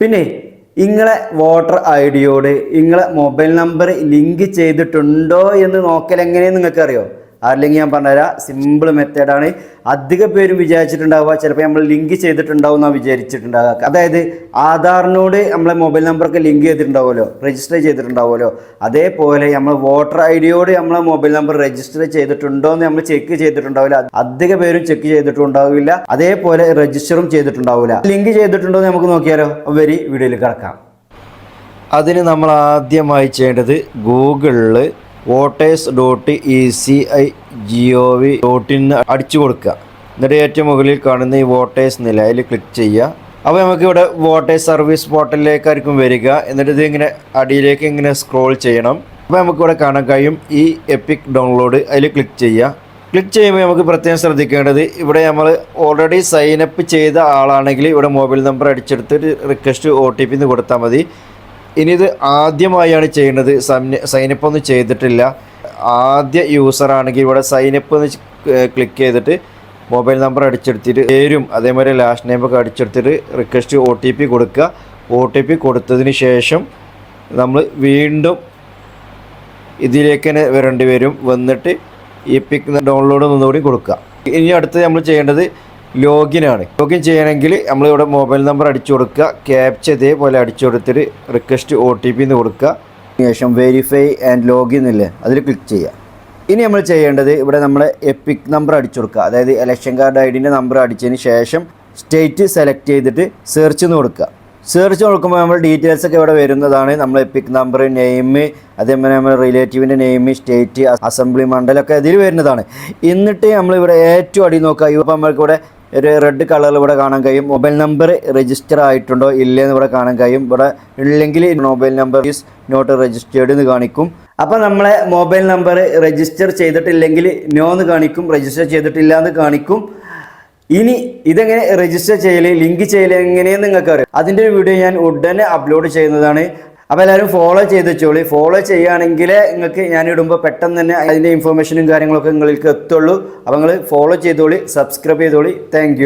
പിന്നെ നിങ്ങളെ voter I ഡിയോട് നിങ്ങളെ മൊബൈൽ നമ്പർ ലിങ്ക് ചെയ്തിട്ടുണ്ടോ എന്ന് നോക്കൽ എങ്ങനെയെന്ന് നിങ്ങൾക്ക് അറിയോ അല്ലെങ്കിൽ ഞാൻ പറഞ്ഞുതരാം സിമ്പിൾ മെത്തേഡാണ് അധിക പേരും വിചാരിച്ചിട്ടുണ്ടാവുക ചിലപ്പോൾ നമ്മൾ ലിങ്ക് ചെയ്തിട്ടുണ്ടാവും എന്നാണ് വിചാരിച്ചിട്ടുണ്ടാവുക. അതായത് ആധാറിനോട് നമ്മളെ മൊബൈൽ നമ്പറൊക്കെ ലിങ്ക് ചെയ്തിട്ടുണ്ടാവുമല്ലോ രജിസ്റ്റർ ചെയ്തിട്ടുണ്ടാവുമല്ലോ. അതേപോലെ നമ്മൾ വോട്ടർ ഐ ഡിയോട് നമ്മളെ മൊബൈൽ നമ്പർ രജിസ്റ്റർ ചെയ്തിട്ടുണ്ടോ എന്ന് നമ്മൾ ചെക്ക് ചെയ്തിട്ടുണ്ടാവില്ല. അധിക പേരും ചെക്ക് ചെയ്തിട്ടുണ്ടാവില്ല. അതേപോലെ രജിസ്റ്ററും ചെയ്തിട്ടുണ്ടാവില്ല. ലിങ്ക് ചെയ്തിട്ടുണ്ടോ എന്ന് നമുക്ക് നോക്കിയാലോ. വരി വീഡിയോയിൽ കിടക്കാം. അതിന് നമ്മൾ ആദ്യമായി ചെയ്യേണ്ടത് ഗൂഗിളിൽ voters dot E C I G O V dot in അടിച്ചു കൊടുക്കുക. എന്നിട്ട് ഏറ്റവും മുകളിൽ കാണുന്ന ഈ വോട്ടേഴ്സ് നില അതിൽ ക്ലിക്ക് ചെയ്യുക. അപ്പോൾ നമുക്ക് ഇവിടെ വോട്ടേഴ്സ് സർവീസ് പോർട്ടലിലേക്കായിരിക്കും വരിക. എന്നിട്ട് ഇതിങ്ങനെ അടിയിലേക്ക് ഇങ്ങനെ സ്ക്രോൾ ചെയ്യണം. അപ്പോൾ നമുക്കിവിടെ കാണാൻ കഴിയും ഈ എപ്പിക് ഡൗൺലോഡ് അതിൽ ക്ലിക്ക് ചെയ്യുക. ക്ലിക്ക് ചെയ്യുമ്പോൾ നമുക്ക് പ്രത്യേകം ശ്രദ്ധിക്കേണ്ടത് ഇവിടെ നമ്മൾ ഓൾറെഡി സൈനപ്പ് ചെയ്ത ആളാണെങ്കിൽ ഇവിടെ മൊബൈൽ നമ്പർ അടിച്ചെടുത്ത് റിക്വസ്റ്റ് ഒ ടി പി കൊടുത്താൽ മതി. ഇനി ഇത് ആദ്യമായാണ് ചെയ്യുന്നത് സൈനപ്പ് ഒന്നും ചെയ്തിട്ടില്ല. ആദ്യ യൂസർ ആണെങ്കിൽ ഇവിടെ സൈനപ്പ് എന്ന് ക്ലിക്ക് ചെയ്തിട്ട് മൊബൈൽ നമ്പർ അടിച്ചെടുത്തിട്ട് പേരും അതേമാതിരി ലാസ്റ്റ് നെയിമൊക്കെ അടിച്ചെടുത്തിട്ട് റിക്വസ്റ്റ് ഒ ടി പി കൊടുക്കുക. ഒ ടി പി കൊടുത്തതിന് ശേഷം നമ്മൾ വീണ്ടും ഇതിലേക്ക് തന്നെ വരേണ്ടി വരും. വന്നിട്ട് ഈ പിക്ക് ഡൗൺലോഡ് ഒന്നുകൂടി കൊടുക്കുക. ഇനി അടുത്ത് നമ്മൾ ചെയ്യേണ്ടത് ലോഗിനാണ്. ലോഗിൻ ചെയ്യണമെങ്കിൽ നമ്മളിവിടെ മൊബൈൽ നമ്പർ അടിച്ചു കൊടുക്കുക. ക്യാപ്ച ഇതേപോലെ അടിച്ചു കൊടുത്തിട്ട് റിക്വസ്റ്റ് ഒ ടി പി എന്ന് കൊടുക്കുക. ശേഷം വെരിഫൈ ആൻഡ് ലോഗിൻ ഇല്ലേ അതിൽ ക്ലിക്ക് ചെയ്യുക. ഇനി നമ്മൾ ചെയ്യേണ്ടത് ഇവിടെ നമ്മൾ എപ്പിക് നമ്പർ അടിച്ചു കൊടുക്കുക. അതായത് ഇലക്ഷൻ കാർഡ് ഐ ഡിന്റെ നമ്പർ അടിച്ചതിന് ശേഷം സ്റ്റേറ്റ് സെലക്ട് ചെയ്തിട്ട് സെർച്ച് എന്ന് കൊടുക്കുക. സെർച്ച് നോക്കുമ്പോൾ നമ്മൾ ഡീറ്റെയിൽസ് ഒക്കെ ഇവിടെ വരുന്നതാണ്. നമ്മൾ എപ്പിക് നമ്പർ നെയിം അതേപോലെ നമ്മൾ റിലേറ്റീവിന്റെ നെയിം സ്റ്റേറ്റ് അസംബ്ലി മണ്ഡലമൊക്കെ ഇതിൽ വരുന്നതാണ്. എന്നിട്ട് നമ്മളിവിടെ ഏറ്റവും അടി നോക്കുക. ഇപ്പോൾ നമ്മൾക്ക് ഇവിടെ ഒരു റെഡ് കളറിൽ ഇവിടെ കാണാൻ കഴിയും. മൊബൈൽ നമ്പർ രജിസ്റ്റർ ആയിട്ടുണ്ടോ? ഇല്ലയെന്ന് ഇവിടെ കാണാൻ കഴിയും. ഇവിടെ ഇല്ലെങ്കിൽ mobile number is not registered എന്ന് കാണിക്കും. അപ്പോൾ നമ്മളെ മൊബൈൽ നമ്പർ രജിസ്റ്റർ ചെയ്തിട്ടില്ലെങ്കിൽ നോ എന്ന് കാണിക്കും. രജിസ്റ്റർ ചെയ്തിട്ടില്ല എന്ന് കാണിക്കും. ഇനി ഇതെങ്ങനെ രജിസ്റ്റർ ചെയ്യൽ ലിങ്ക് ചെയ്യൽ എങ്ങനെയെന്ന് നിങ്ങൾക്ക് അറിയാം അതിന്റെ ഒരു വീഡിയോ ഞാൻ ഉടനെ അപ്ലോഡ് ചെയ്യുന്നതാണ്. അപ്പോൾ എല്ലാവരും ഫോളോ ചെയ്ത് വെച്ചോളി. ഫോളോ ചെയ്യുകയാണെങ്കിൽ നിങ്ങൾക്ക് ഞാൻ ഇടുമ്പോൾ പെട്ടെന്ന് തന്നെ അതിന്റെ ഇൻഫർമേഷനും കാര്യങ്ങളൊക്കെ നിങ്ങൾക്ക് എത്തുള്ളൂ. അപ്പോൾ നിങ്ങൾ ഫോളോ ചെയ്തോളി സബ്സ്ക്രൈബ് ചെയ്തോളി. താങ്ക്